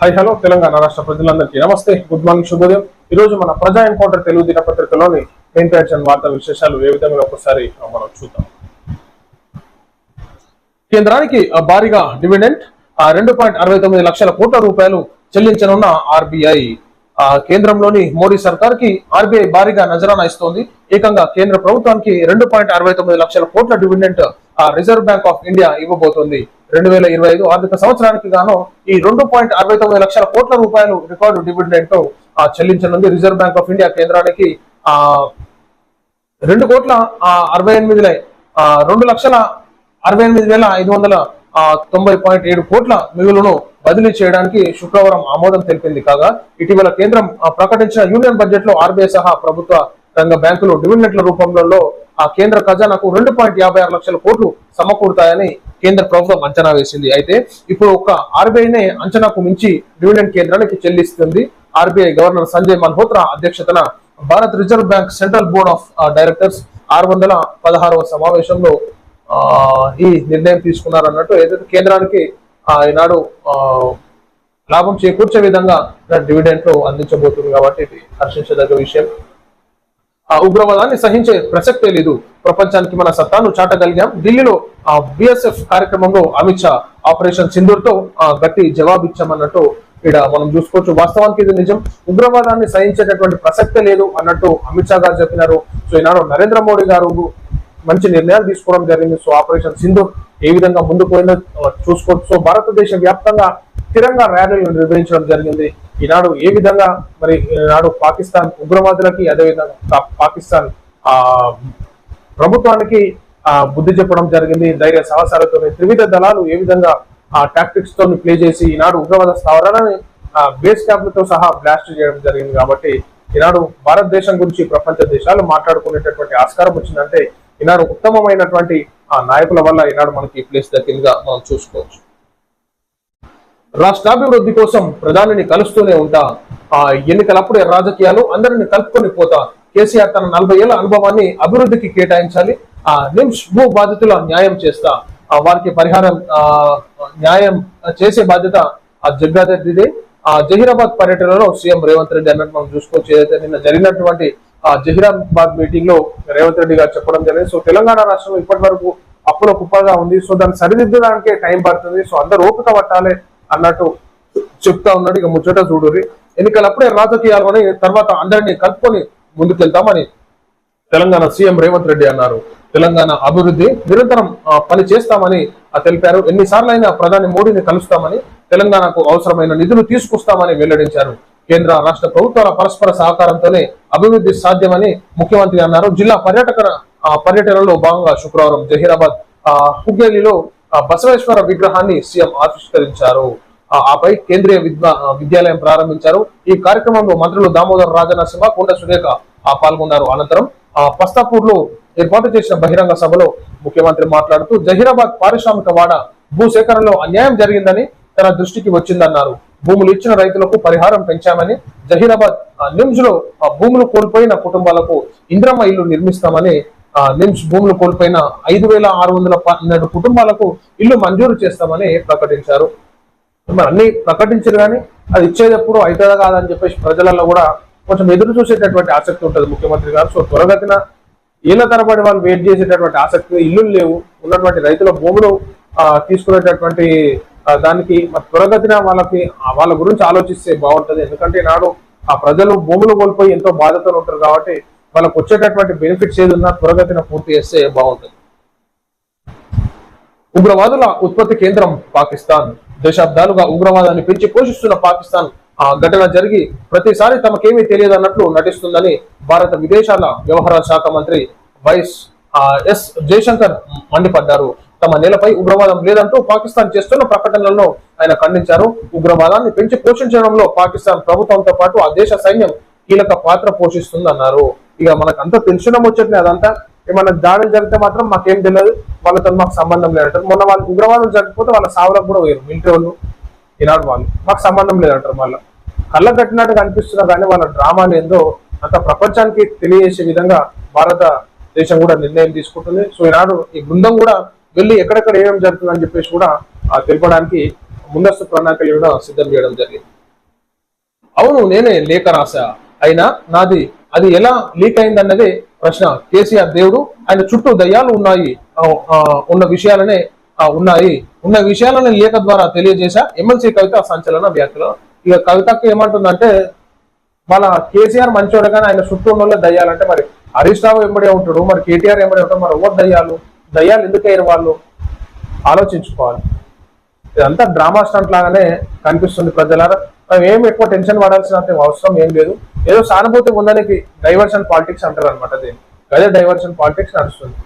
High hello Telangana రాష్ట్ర ప్రజలందరికీ నమస్తే. గుడ్ మార్నింగ్ శుభోదయం. ఈ రోజు మన ప్రజా ఎన్కౌంటర్ తెలుగు దినపత్రికలోని మెయిన్ పేజ్ వార్తా విశేషాలు ఏ విధంగా ఒకసారి మనం చూద్దాం. కేంద్రానికి భారీగా డివిడెంట్ రెండు పాయింట్ అరవై తొమ్మిది లక్షల కోట్ల రూపాయలు చెల్లించనున్న ఆర్బీఐ. కేంద్రంలోని మోడీ సర్కార్కి ఆర్బీఐ భారీగా నజరానా ఇస్తోంది. ఏకంగా కేంద్ర ప్రభుత్వానికి రెండు పాయింట్ అరవై తొమ్మిది లక్షల కోట్ల డివిడెంట్ ఆ రిజర్వ్ బ్యాంక్ ఆఫ్ ఇండియా ఇవ్వబోతోంది. రెండు వేల ఇరవై ఐదు ఆర్థిక సంవత్సరానికి గాను ఈ రెండు పాయింట్ అరవై తొమ్మిది లక్షల కోట్ల రూపాయలు రికార్డు డివిడెంట్ చెల్లించనుంది రిజర్వ్ బ్యాంక్ ఆఫ్ ఇండియా కేంద్రానికి. ఆ రెండు కోట్ల అరవై ఎనిమిది రెండు లక్షల అరవై ఎనిమిది వేల ఐదు వందల తొంభై పాయింట్ ఏడు కోట్ల మిగులును బదిలీ చేయడానికి శుక్రవారం ఆమోదం తెలిపింది. కాగా ఇటీవల కేంద్రం ప్రకటించిన యూనియన్ బడ్జెట్లో ఆర్బీఐ సహా ప్రభుత్వ రంగ బ్యాంకులు డివిడెంట్ల రూపంలో ఆ కేంద్ర ఖజానాకు రెండు పాయింట్ యాభై ఆరు లక్షల కోట్లు సమకూరుతాయని కేంద్ర ప్రభుత్వం అంచనా వేసింది. అయితే ఇప్పుడు ఒక ఆర్బీఐనే అంచనాకు మించి డివిడెంట్ కేంద్రానికి చెల్లిస్తుంది. ఆర్బీఐ గవర్నర్ సంజయ్ మల్హోత్రా అధ్యక్షతన Bharat reserve bank central board of directors ఆరు వందల పదహారవ సమావేశంలో ఈ నిర్ణయం తీసుకున్నారన్నట్టు ఏదైతే కేంద్రానికి ఈనాడు ఆ, లాభం చేకూర్చే విధంగా డివిడెంట్లు అందించబోతుంది కాబట్టి ఇది హర్షించదగ్గ విషయం. ఆ ఉగ్రవాదాన్ని సహించే ప్రసక్తే లేదు. ప్రపంచానికి మన సత్తాను చాటగలిగాం. ఢిల్లీలో ఆ బిఎస్ఎఫ్ కార్యక్రమంలో అమిత్ షా ఆపరేషన్ సింధూర్తో ఆ, గట్టి జవాబిచ్చామన్నట్టు ఇక్కడ మనం చూసుకోవచ్చు. వాస్తవానికి ఇది నిజం. ఉగ్రవాదాన్ని సహించేటటువంటి ప్రసక్తే లేదు అన్నట్టు అమిత్ షా గారు చెప్పినారు. సో ఈనాడు నరేంద్ర మోడీ గారు మంచి నిర్ణయాలు తీసుకోవడం జరిగింది. సో ఆపరేషన్ సింధు ఏ విధంగా ముందుకు పోయిందో చూసుకోవచ్చు. సో భారతదేశ వ్యాప్తంగా స్థిరంగా ర్యాలీలు నిర్వహించడం జరిగింది. ఈనాడు ఏ విధంగా మరి ఈనాడు పాకిస్తాన్ ఉగ్రవాదులకి అదేవిధంగా పాకిస్తాన్ ఆ ప్రభుత్వానికి ఆ బుద్ధి చెప్పడం జరిగింది. ధైర్య సాహసాలతో త్రివిధ దళాలు ఏ విధంగా ఆ టాక్టిక్స్తో ప్లే చేసి ఈనాడు ఉగ్రవాద స్థావరాలని బేస్ క్యాంపులతో సహా బ్లాస్ట్ చేయడం జరిగింది. కాబట్టి ఈనాడు భారతదేశం గురించి ప్రపంచ దేశాలు మాట్లాడుకునేటటువంటి ఆస్కారం వచ్చిందంటే ఈనాడు ఉత్తమమైనటువంటి ఆ నాయకుల వల్ల ఈనాడు మనకి ఈ ప్లేస్ దక్కిందిగా మనం చూసుకోవచ్చు. రాష్ట్రాభివృద్ధి కోసం ప్రధానిని కలుస్తూనే ఉంటా. ఆ ఎన్నికలప్పుడే రాజకీయాలు అందరిని కలుపుకొని పోతా. కేసీఆర్ తన నలభై ఏళ్ళ అనుభవాన్ని అభివృద్ధికి కేటాయించాలి. ఆ నిమ్స్ భూ బాధితుల న్యాయం చేస్తా. ఆ వారికి పరిహారం ఆ న్యాయం చేసే బాధ్యత ఆ జగ్గారెడ్డిదే. ఆ జహీరాబాద్ పర్యటనలో సీఎం రేవంత్ రెడ్డి అన్నట్టు మనం చూసుకోవచ్చు. ఏదైతే నిన్న జరిగినటువంటి జహీరాబాద్ మీటింగ్లో రేవంత్ రెడ్డి గారు చెప్పడం జరిగింది. సో తెలంగాణ రాష్ట్రం ఇప్పటి వరకు అప్పుల కుప్పగా ఉంది. సో దాన్ని సరిదిద్దడానికే టైం పడుతుంది. సో అందరు ఓపిక పట్టాలి అన్నట్టు చెప్తా ఉన్నాడు. ఇక ముచ్చట చూడుర్రి. ఎన్నికలప్పుడే రాజకీయాలని తర్వాత అందరినీ కలుపుకొని ముందుకెళ్తామని తెలంగాణ సీఎం రేవంత్ రెడ్డి అన్నారు. తెలంగాణ అభివృద్ధి నిరంతరం ఆ, పని చేస్తామని తెలిపారు. ఎన్నిసార్లు అయినా ప్రధాని మోడీని కలుస్తామని తెలంగాణకు అవసరమైన నిధులు తీసుకొస్తామని వెల్లడించారు. కేంద్ర రాష్ట్ర ప్రభుత్వాల పరస్పర సహకారంతోనే అభివృద్ధి సాధ్యమని ముఖ్యమంత్రి అన్నారు. జిల్లా పర్యాటక పర్యటనలో భాగంగా శుక్రవారం జహీరాబాద్ హుగ్గేలిలో బసవేశ్వర విగ్రహాన్ని సీఎం ఆవిష్కరించారు. ఆపై కేంద్రీయ విద్యాలయం ప్రారంభించారు. ఈ కార్యక్రమంలో మంత్రులు దామోదర్ రాజనరసింహ కొండ సురేఖ పాల్గొన్నారు. అనంతరం ఆ, పస్తాపూర్లో ఏర్పాటు చేసిన బహిరంగ సభలో ముఖ్యమంత్రి మాట్లాడుతూ జహీరాబాద్ పారిశ్రామిక వాడ భూసేకరణలో అన్యాయం జరిగిందని తన దృష్టికి వచ్చిందన్నారు. భూములు ఇచ్చిన రైతులకు పరిహారం పెంచామని జహీరాబాద్ నిమ్స్లో ఆ, భూములు కోల్పోయిన కుటుంబాలకు ఇంద్రమ్మ ఇల్లు నిర్మిస్తామని ఆ, నిమ్స్ భూములు కోల్పోయిన ఐదు వేల ఆరు వందల పన్నెండు కుటుంబాలకు ఇల్లు మంజూరు చేస్తామని ప్రకటించారు. మరి అన్ని ప్రకటించారు కానీ అది ఇచ్చేటప్పుడు అవుతుందా కాదని చెప్పేసి ప్రజలలో కూడా కొంచెం ఎదురు చూసేటటువంటి ఆసక్తి ఉంటుంది ముఖ్యమంత్రి గారు. సో త్వరగతిన ఏళ్ళ తరబడి వాళ్ళు వెయిట్ చేసేటటువంటి ఆసక్తి ఇల్లు లేవు. ఉన్నటువంటి రైతుల భూములు తీసుకునేటటువంటి దానికి త్వరగతిన వాళ్ళకి వాళ్ళ గురించి ఆలోచిస్తే బాగుంటది. ఎందుకంటే నాడు ఆ ప్రజలు భూములు కోల్పోయి ఎంతో బాధతో ఉంటారు కాబట్టి వాళ్ళకు వచ్చేటటువంటి బెనిఫిట్స్ ఏది త్వరగతిన పూర్తి చేస్తే బాగుంటుంది. ఉగ్రవాదుల ఉత్పత్తి కేంద్రం పాకిస్తాన్. దశాబ్దాలుగా ఉగ్రవాదాన్ని పెంచి పోషిస్తున్న పాకిస్తాన్. ఆ ఘటన జరిగి ప్రతిసారి తమకేమీ తెలియదు అన్నట్లు నటిస్తుందని భారత విదేశాల వ్యవహారాల శాఖ మంత్రి వైస్ ఎస్ జయశంకర్ మండిపడ్డారు. తమ నేలపై ఉగ్రవాదం లేదంటూ పాకిస్తాన్ చేస్తున్న ప్రకటనలను ఆయన ఖండించారు. ఉగ్రవాదాన్ని పెంచి పోషించడంలో పాకిస్తాన్ ప్రభుత్వంతో పాటు ఆ దేశ సైన్యం కీలక పాత్ర పోషిస్తుందన్నారు. ఇక మనకు అంతా తెలిసిన ముచ్చట్లే అదంతా. ఏమన్నా దాడులు జరిగితే మాత్రం మాకేం తెలియదు. వాళ్ళతో మాకు సంబంధం లేదంటారు. మొన్న వాళ్ళు ఉగ్రవాదం జరిగిపోతే వాళ్ళ సావులకు కూడా వేరు మిలిటరీ వాళ్ళు ఈనాడు వాళ్ళు. మాకు సంబంధం లేదంటారు మళ్ళీ కళ్ళ కట్టినట్టు కనిపిస్తున్నా కానీ వాళ్ళ డ్రామాలు ఏందో అంత ప్రపంచానికి తెలియజేసే విధంగా భారత దేశం కూడా నిర్ణయం తీసుకుంటుంది. సో ఈనాడు ఈ బృందం కూడా వెళ్ళి ఎక్కడెక్కడ ఏమేమి జరుగుతుందని చెప్పేసి కూడా తెలపడానికి ముందస్తు ప్రణాళికలు కూడా సిద్ధం చేయడం జరిగింది. అవును నేనే లేఖ రాశా. అయినా నాది అది ఎలా లీక్ అయిందన్నదే ప్రశ్న. కేసీఆర్ దేవుడు ఆయన చుట్టూ దయ్యాలు ఉన్నాయి. ఆ, ఉన్న విషయాలనే ఆ, ఉన్నాయి. ఉన్న విషయాలను లేఖ ద్వారా తెలియజేశా. ఎమ్మెల్సీ కవిత సంచలన వ్యాఖ్యలు. ఇక కవితకు ఏమంటుందంటే మన కేసీఆర్ మంచోడు కానీ ఆయన చుట్టూ ఉన్న దయ్యాలంటే మరి హరీష్ రావు ఎంబడే ఉంటాడు మరి కేటీఆర్ ఎంబడే ఉంటాడు మరి ఎవరు దయ్యాలు? దయ్యాలు ఎందుకయ్యారు వాళ్ళు? ఆలోచించుకోవాలి. ఇదంతా డ్రామా స్టంట్ లాగానే కనిపిస్తుంది ప్రజలారా. మనం ఏం ఎక్కువ టెన్షన్ పడాల్సిన అవసరం ఏం లేదు. ఏదో సానుభూతి ఉందానికి డైవర్షన్ పాలిటిక్స్ అంటారు అనమాట దీన్ని. అదే డైవర్షన్ పాలిటిక్స్ నడుస్తుంది.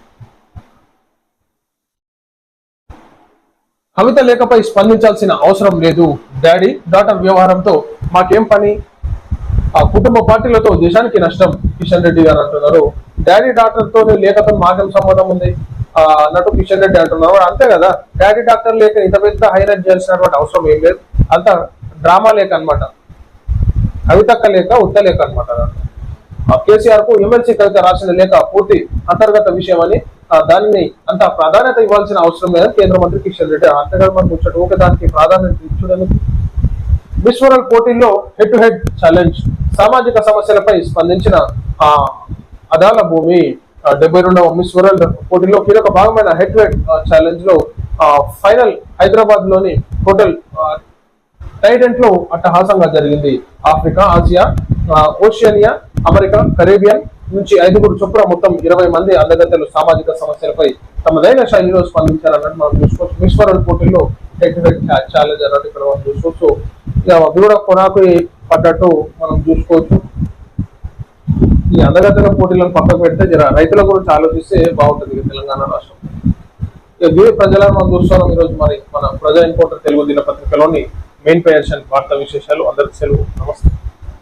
కవిత లేఖపై స్పందించాల్సిన అవసరం లేదు. డాడీ డాటర్ వ్యవహారంతో మాకేం పని? ఆ కుటుంబ పార్టీలతో దేశానికి నష్టం కిషన్ రెడ్డి గారు అంటున్నారు. డాడీ డాక్టర్తో లేఖతో మాకేం సంబంధం ఉంది? అన్నట్టు కిషన్ రెడ్డి అంటున్నారు అంతే కదా. డాడీ డాక్టర్ లేక ఇంత పెద్ద హైలైట్ చేయాల్సినటువంటి అవసరం ఏం లేదు. అంత డ్రామా లేక అన్నమాట. కవితక్క లేక ఉత్త లేక అనమాట కేసీఆర్కు ఎమ్మెల్సీ కవిత రాసిన లేఖ పూర్తి అంతర్గత విషయం అని దానిని అంత ప్రాధాన్యత ఇవ్వాల్సిన అవసరం లేదని కేంద్ర మంత్రి కిషన్ రెడ్డి అంతేగా మనం కూర్చోటి ఓకే దానికి ప్రాధాన్యత ఇచ్చడానికి మిస్ వరల్డ్ పోటీల్లో హెడ్ టు హెడ్ ఛాలెంజ్ సామాజిక సమస్యలపై స్పందించిన ఆ అదాల భూమి డెబ్బై రెండవ మిస్ వరల్డ్ పోటీలో కీలక భాగమైన హెడ్ వెడ్ ఛాలెంజ్లో ఫైనల్ హైదరాబాద్లోని హోటల్ టైటెంట్లో అట్టహాసంగా జరిగింది Africa Asia Oceania America Caribbean నుంచి ఐదుగురు చొప్పున మొత్తం ఇరవై మంది అందగత్తెలు సామాజిక సమస్యలపై తమదైన శైలిలో స్పందించారన్నట్టు మనం చూసుకోవచ్చు. మిస్ వరల్డ్ పోటీల్లో హెడ్ టు హెడ్ ఛాలెంజ్ అన్నట్టు ఇక్కడ మనం చూసుకోవచ్చు. ఇక కూడా కొనాకు పడ్డట్టు మనం చూసుకోవచ్చు. ఈ అందగతర పోటీలను పక్కకు పెడితే జర రైతుల గురించి ఆలోచిస్తే బాగుంటుంది తెలంగాణ రాష్ట్రం. ఇక ప్రజలను మనం చూస్తున్నాం ఈరోజు మరి మన ప్రజా ఇంపోర్టర్ తెలుగు దినపత్రికలోని మెయిన్ పేర్షన్ వార్తా విశేషాలు. అందరికి సెలవు. నమస్తే.